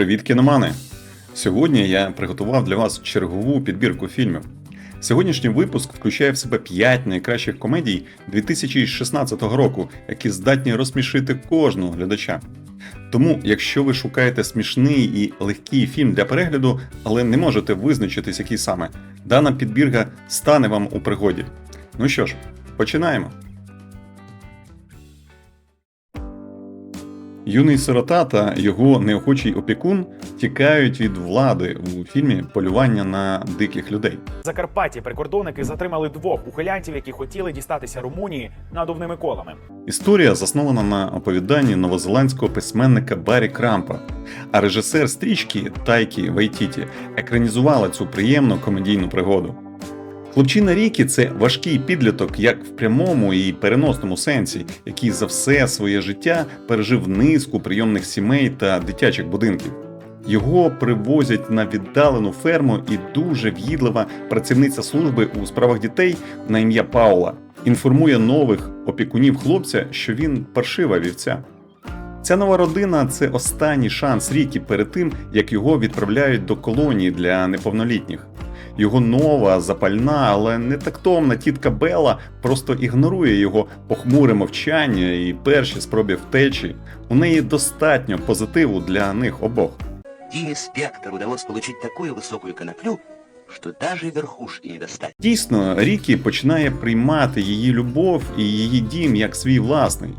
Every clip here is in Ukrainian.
Привіт, кіномани! Сьогодні я приготував для вас чергову підбірку фільмів. Сьогоднішній випуск включає в себе 5 найкращих комедій 2016 року, які здатні розсмішити кожного глядача. Тому, якщо ви шукаєте смішний і легкий фільм для перегляду, але не можете визначитись, який саме, дана підбірка стане вам у пригоді. Ну що ж, починаємо. Юний сирота та його неохочий опікун тікають від влади у фільмі Полювання на диких людей. В Закарпатті прикордонники затримали двох ухилянтів, які хотіли дістатися Румунії надувними колами. Історія заснована на оповіданні новозеландського письменника Баррі Крампа, а режисер стрічки Тайкі Вайтіті екранізувала цю приємну комедійну пригоду. Хлопчина Рікі це важкий підліток як в прямому і переносному сенсі, який за все своє життя пережив низку прийомних сімей та дитячих будинків. Його привозять на віддалену ферму, і дуже в'їдлива працівниця служби у справах дітей на ім'я Паула інформує нових опікунів хлопця, що він паршива вівця. Ця нова родина це останній шанс Рікі перед тим, як його відправляють до колонії для неповнолітніх. Його нова, запальна, але не тактовна тітка Бела просто ігнорує його похмуре мовчання і перші спроби втечі. У неї достатньо позитиву для них обох. Диме Спектр удалось получить такую высокую коноплю, что даже верхушки не достать. Дійсно, Рікі починає приймати її любов і її дім як свій власний.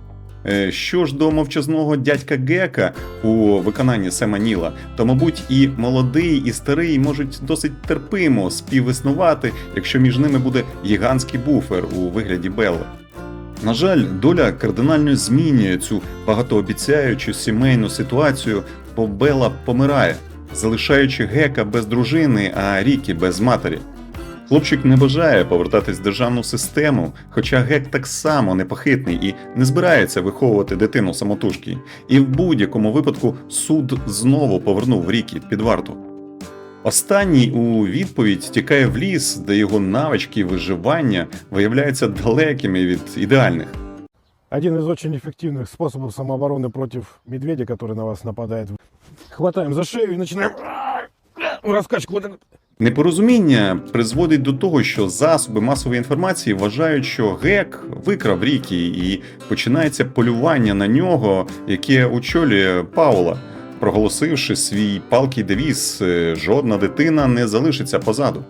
Е, Що ж до мовчазного дядька Гека у виконанні Сема Ніла, то, мабуть, і молодий, і старий можуть досить терпимо співіснувати, якщо між ними буде гігантський буфер у вигляді Белли. На жаль, доля кардинально змінює цю багатообіцяючу сімейну ситуацію, бо Белла помирає, залишаючи Гека без дружини, а Рікі без матері. Хлопчик не бажає повертатись в державну систему, хоча Гек так само непохитний і не збирається виховувати дитину самотужки. І в будь-якому випадку суд знову повернув Рікі під варту. Останній у відповідь тікає в ліс, де його навички виживання виявляються далекими від ідеальних. Один из очень эффективных способов самообороны против медведя, который на вас нападает. Хватаем за шею и начинаем раскачку. Непорозуміння призводить до того, що засоби масової інформації вважають, що гек викрав Рікі, і починається полювання на нього, яке очолює Паула, проголосивши свій палкий девіз «Е, жодна дитина не залишиться позаду.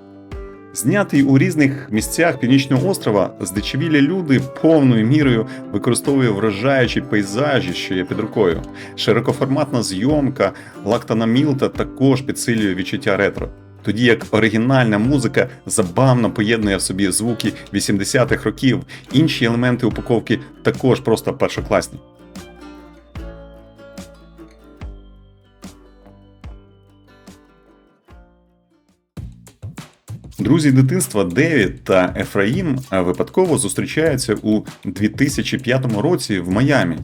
Знятий у різних місцях північного острова, здичавілі люди повною мірою використовує вражаючі пейзажі, що є під рукою. Широкоформатна зйомка Лактана Мілта також підсилює відчуття ретро. Тоді як оригінальна музика забавно поєднує в собі звуки 80-х років, інші елементи упаковки також просто першокласні. Друзі дитинства Девід та Ефраїм випадково зустрічаються у 2005 році в Майамі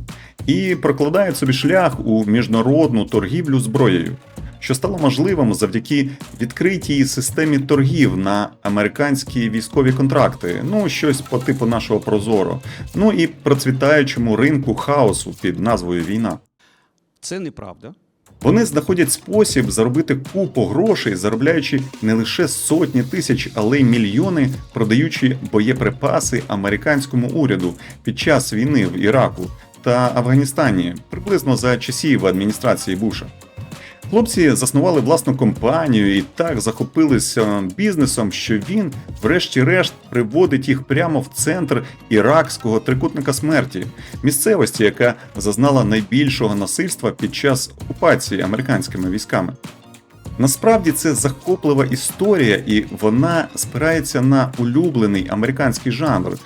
і прокладають собі шлях у міжнародну торгівлю зброєю, що стало можливим завдяки відкритій системі торгів на американські військові контракти, ну щось по типу нашого Прозоро, ну і процвітаючому ринку хаосу під назвою Війна. Це неправда. Вони знаходять спосіб заробити купу грошей, заробляючи не лише сотні тисяч, але й мільйони, продаючи боєприпаси американському уряду під час війни в Іраку та Афганістані, приблизно за часів адміністрації Буша. Хлопці заснували власну компанію і так захопилися бізнесом, що він, врешті-решт, приводить їх прямо в центр іракського трикутника смерті, місцевості, яка зазнала найбільшого насильства під час окупації американськими військами. Насправді це захоплива історія, і вона спирається на улюблений американський жанр.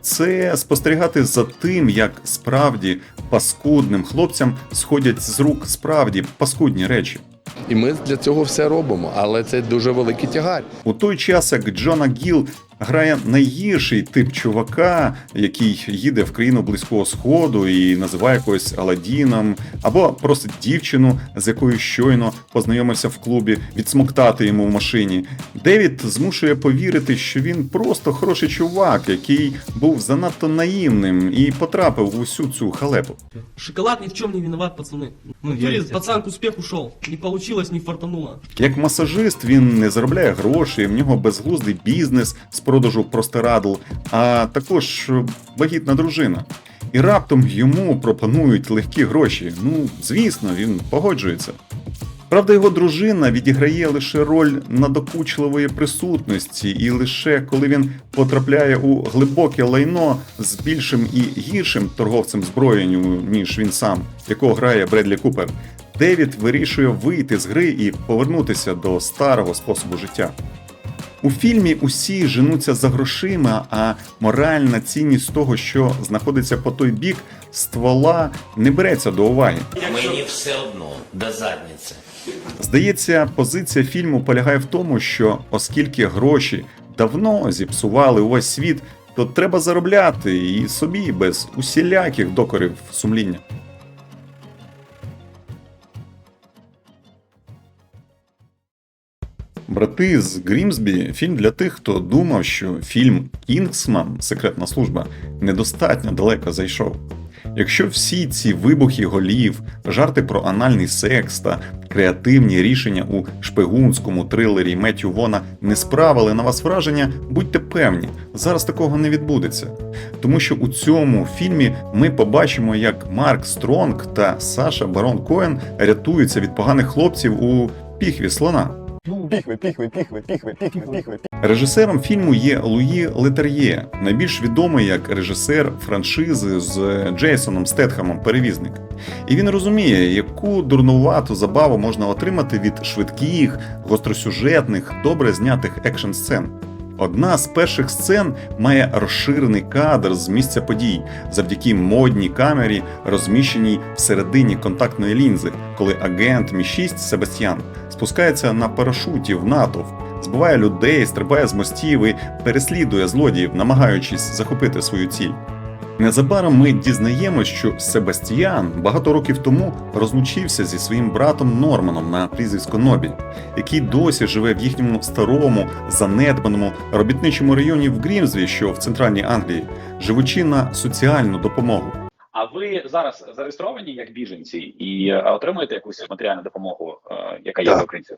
Це спостерігати за тим, як справді паскудним хлопцям сходять з рук справді паскудні речі. І ми для цього все робимо, але це дуже великий тягар. У той час як Джона Гіл грає найгірший тип чувака, який їде в країну близького сходу і називає когось Аладдіном, або просить дівчину, з якою щойно познайомився в клубі, відсмоктати йому в машині. Девід змушує повірити, що він просто хороший чувак, який був занадто наївним і потрапив в усю цю халепу. Шоколад ни в чем не виноват, пацаны. Ну, Юрий, пацан к успеху шел. Не получилось, не фартануло. Як масажист він не заробляє грошей, в нього безглуздий бізнес з продажу простирадл, а також е, вагітна дружина. І раптом йому пропонують легкі гроші. Ну, звісно, він погоджується. Правда, його дружина відіграє лише роль надокучливої присутності, і лише коли він потрапляє у глибоке лайно з більшим і гіршим торговцем зброєю, ніж він сам, якого грає Бредлі Купер, Девід вирішує вийти з гри і повернутися до старого способу життя. У фільмі усі женуться за грошима, а моральна цінність того, що знаходиться по той бік ствола, не береться до уваги. Мені все одно до задниці. Здається, позиція фільму полягає в тому, що оскільки гроші давно зіпсували увесь світ, то треба заробляти і собі без усіляких докорів сумління. Брати з Грімсбі фільм для тих, хто думав, що фільм Кінгсман Секретна служба недостатньо далеко зайшов. Якщо всі ці вибухи голів, жарти про анальний секс та креативні рішення у шпигунському трилері Меттю Вона не справили на вас враження, будьте певні, зараз такого не відбудеться. Тому що у цьому фільмі ми побачимо, як Марк Стронг та Саша Барон Коен рятуються від поганих хлопців у піхві слона. Режисером фільму є Луї Летар'є, найбільш відомий як режисер франшизи з Джейсоном Стетхамом Перевізник. І він розуміє, яку дурнувату забаву можна отримати від швидких, гостросюжетних, добре знятих екшн сцен. Одна з перших сцен має розширений кадр з місця подій завдяки модній камері, розміщеній всередині контактної лінзи, коли агент Мі 6 Себастьян спускається на парашуті в натовп, збиває людей, стрибає з мостів і переслідує злодіїв, намагаючись захопити свою ціль. Незабаром ми дізнаємось, що Себастьян багато років тому розлучився зі своїм братом Норманом на прізвисько Нобі, який досі живе в їхньому старому, занедбаному робітничому районі в Грімзві, що в центральній Англії, живучи на соціальну допомогу. А ви зараз зареєстровані як біженці і е, отримуєте якусь матеріальну допомогу, е, яка є для українців?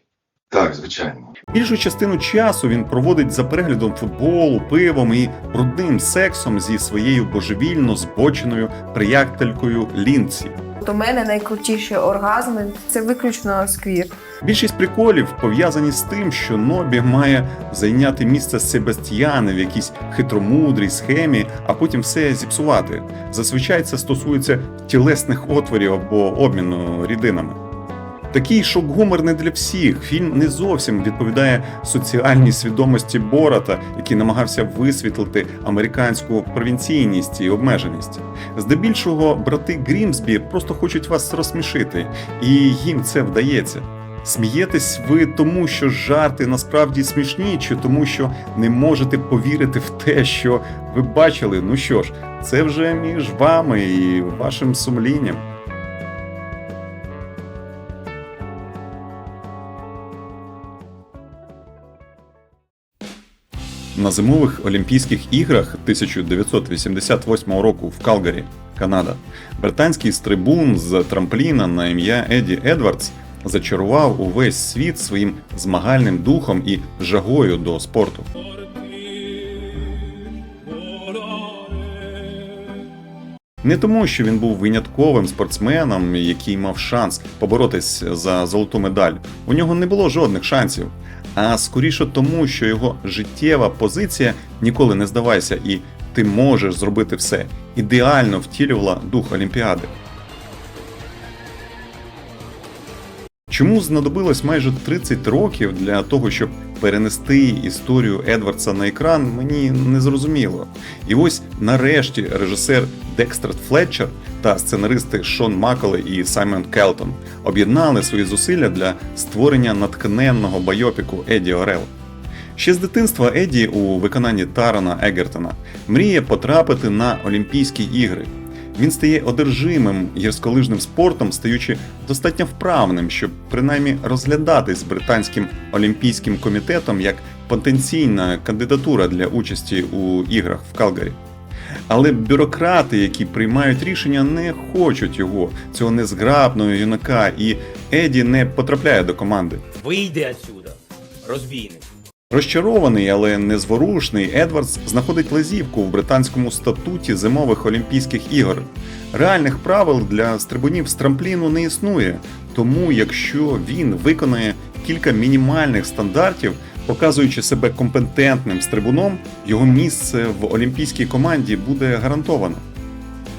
Так, звичайно. Більшу частину часу він проводить за переглядом футболу, пивом і брудним сексом зі своєю божевільно збоченою приятелькою Лінці. У мене найкрутіші оргазми це виключно сквір. Більшість приколів пов'язані з тим, що Нобі має зайняти місце Себастьяна в якійсь хитромудрій схемі, а потім все зіпсувати. Зазвичай це стосується тілесних отворів або обміну рідинами. Такий шок-гумор не для всіх. Фільм не зовсім відповідає соціальній свідомості Бората, який намагався висвітлити американську провінційність і обмеженість. Здебільшого брати Грімсбі просто хочуть вас розсмішити, і їм це вдається. Смієтесь ви тому, що жарти насправді смішні, чи тому, що не можете повірити в те, що ви бачили. Ну що ж, це вже між вами і вашим сумлінням. На зимових Олімпійських іграх 1988 року в Калгарі, Канада, британський стрибун з трампліна на ім'я Еді Едвардс зачарував увесь світ своїм змагальним духом і жагою до спорту. Не тому, що він був винятковим спортсменом, який мав шанс поборотись за золоту медаль. У нього не було жодних шансів. А скоріше тому, що його життєва позиція ніколи не здавайся, і ти можеш зробити все. Ідеально втілювала дух Олімпіади. Чому знадобилось майже 30 років для того, щоб перенести історію Едвардса на екран, мені не зрозуміло. І ось нарешті режисер Декстерт Флетчер та сценаристи Шон Маколе і Саймон Келтон об'єднали свої зусилля для створення натхненного байопіку Еді Орел. Ще з дитинства Еді у виконанні Тарана Егертона мріє потрапити на Олімпійські ігри. Він стає одержимим гірськолижним спортом, стаючи достатньо вправним, щоб принаймні розглядатись британським олімпійським комітетом як потенційна кандидатура для участі у іграх в Калгарі. Але бюрократи, які приймають рішення, не хочуть його, цього незграбного юнака, і Еді не потрапляє до команди. Вийди отсюда, розбійник. Розчарований, але незворушний, Едвардс знаходить лазівку в британському статуті зимових Олімпійських ігор. Реальних правил для стрибунів з трампліну не існує, тому якщо він виконає кілька мінімальних стандартів, показуючи себе компетентним стрибуном, його місце в олімпійській команді буде гарантовано.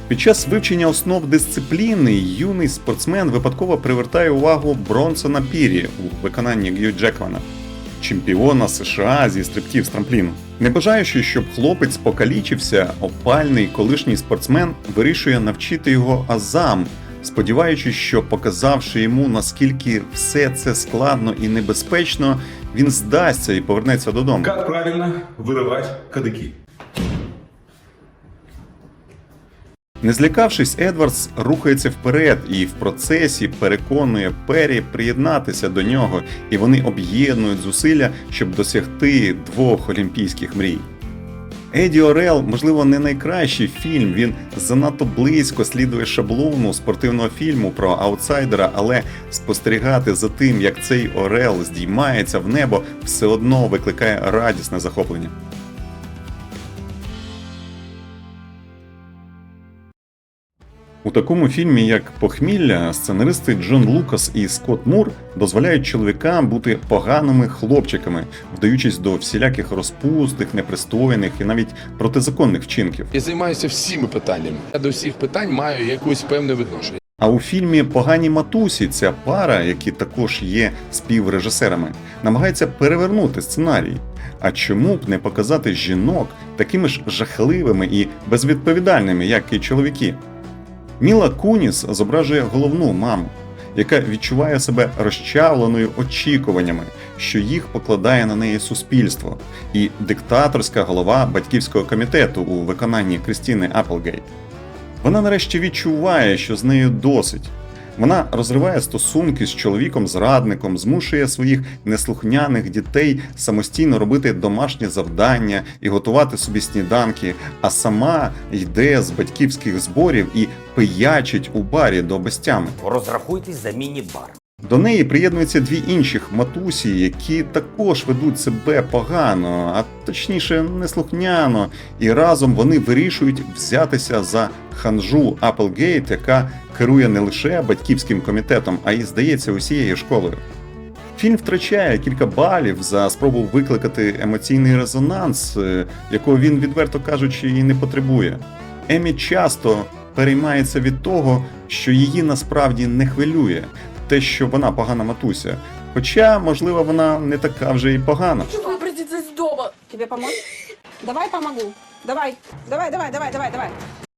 Під час вивчення основ дисципліни юний спортсмен випадково привертає увагу Бронсона Пірі у виконанні Гью Джекмана чемпіона США зі стрибків з трампліну. Не бажаючи, щоб хлопець покалічився, опальний колишній спортсмен вирішує навчити його азам, сподіваючись, що показавши йому наскільки все це складно і небезпечно, він здасться і повернеться додому. Как правильно вырывать кадыки? Не злякавшись, Едвардс рухається вперед і в процесі переконує Пері приєднатися до нього, і вони об'єднують зусилля, щоб досягти двох олімпійських мрій. Еді Орел, можливо, не найкращий фільм. Він занадто близько слідує шаблону спортивного фільму про аутсайдера, але спостерігати за тим, як цей Орел здіймається в небо, все одно викликає радісне захоплення. У такому фільмі, як Похмілля, сценаристи Джон Лукас і Скотт Мур дозволяють чоловікам бути поганими хлопчиками, вдаючись до всіляких розпустих, непристойних і навіть протизаконних вчинків. Я займаюся всіми питаннями. Я до всіх питань маю якусь певне відношення. А у фільмі Погані матусі ця пара, які також є співрежисерами, намагається перевернути сценарій. А чому б не показати жінок такими ж жахливими і безвідповідальними, як і чоловіки? Міла Куніс зображує головну маму, яка відчуває себе розчавленою очікуваннями, що їх покладає на неї суспільство, і диктаторська голова батьківського комітету у виконанні Крістіни Аплгейт. Вона нарешті відчуває, що з нею досить. Вона розриває стосунки з чоловіком-зрадником, змушує своїх неслухняних дітей самостійно робити домашні завдання і готувати собі сніданки, а сама йде з батьківських зборів і пиячить у барі до безтями. Розрахуйтесь за міні-бар. До неї приєднуються дві інших матусі, які також ведуть себе погано, а точніше неслухняно, і разом вони вирішують взятися за ханжу Applegate, яка керує не лише батьківським комітетом, а й здається усією школою. Фільм втрачає кілька балів за спробу викликати емоційний резонанс, е, якого він, відверто кажучи, і не потребує. Емі часто переймається від того, що її насправді не хвилює те, що вона погана матуся. Хоча, можливо, вона не така вже й погана. выбраться з дому. Тебе помочь? Давай помогу. Давай, давай, давай, давай, давай, давай.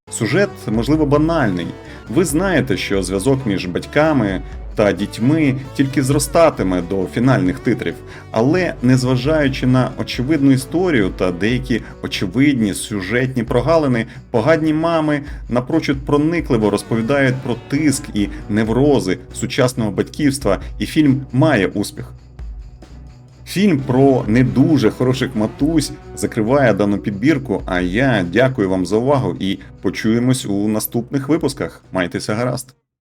Сюжет, можливо, банальний. Ви знаєте, що зв'язок між батьками та дітьми тільки зростатиме до фінальних титрів, але незважаючи на очевидну історію та деякі очевидні сюжетні прогалини, погадні мами напрочуд проникливо розповідають про тиск і неврози сучасного батьківства, і фільм має успіх. Фільм про не дуже хороших матусь закриває дану підбірку. А я дякую вам за увагу і почуємось у наступних випусках. Майтеся гаразд!